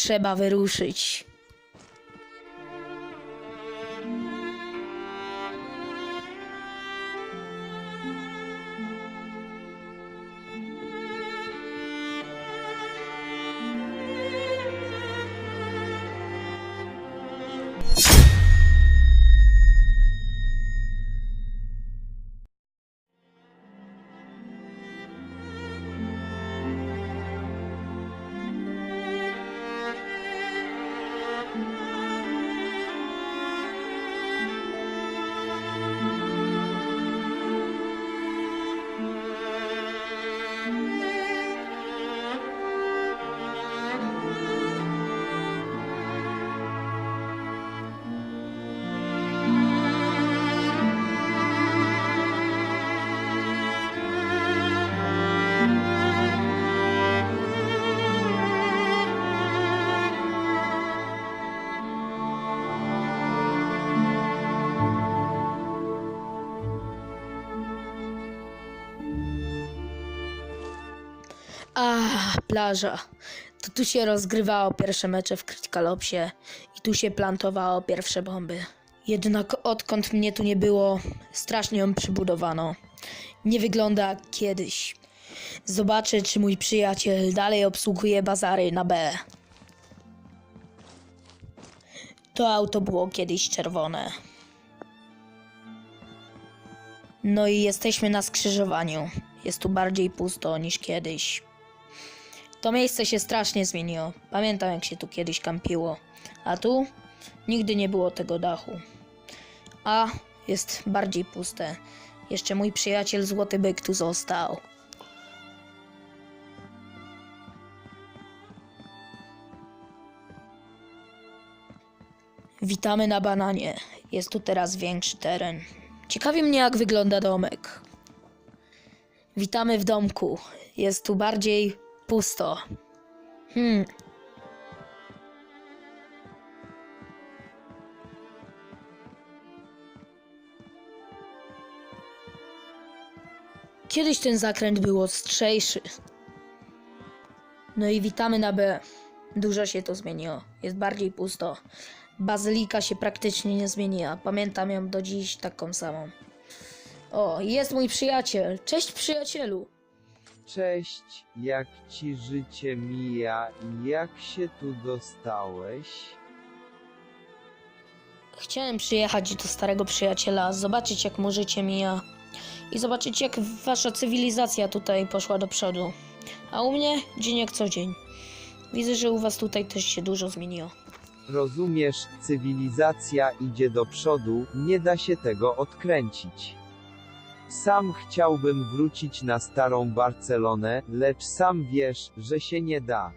trzeba wyruszyć. A, plaża. To tu się rozgrywało pierwsze mecze w Krytkalopsie i tu się plantowało pierwsze bomby. Jednak odkąd mnie tu nie było, strasznie ją przybudowano. Nie wygląda jak kiedyś. Zobaczę, czy mój przyjaciel dalej obsługuje bazary na B. To auto było kiedyś czerwone. No i jesteśmy na skrzyżowaniu. Jest tu bardziej pusto niż kiedyś. To miejsce się strasznie zmieniło. Pamiętam, jak się tu kiedyś kampiło. A tu nigdy nie było tego dachu. A jest bardziej puste. Jeszcze mój przyjaciel Złoty Byk tu został. Witamy na bananie. Jest tu teraz większy teren. Ciekawi mnie, jak wygląda domek. Witamy w domku. Jest tu bardziej pusto. Hmm. Kiedyś ten zakręt był ostrzejszy. No i witamy na B. Dużo się to zmieniło. Jest bardziej pusto. Bazylika się praktycznie nie zmieniła. Pamiętam ją do dziś taką samą. O, jest mój przyjaciel. Cześć przyjacielu. Cześć, jak ci życie mija i jak się tu dostałeś? Chciałem przyjechać do starego przyjaciela, zobaczyć jak mu życie mija i zobaczyć jak wasza cywilizacja tutaj poszła do przodu. A u mnie dzień jak co dzień. Widzę, że u was tutaj też się dużo zmieniło. Rozumiesz, cywilizacja idzie do przodu, nie da się tego odkręcić. Sam chciałbym wrócić na starą Barcelonę, lecz sam wiesz, że się nie da.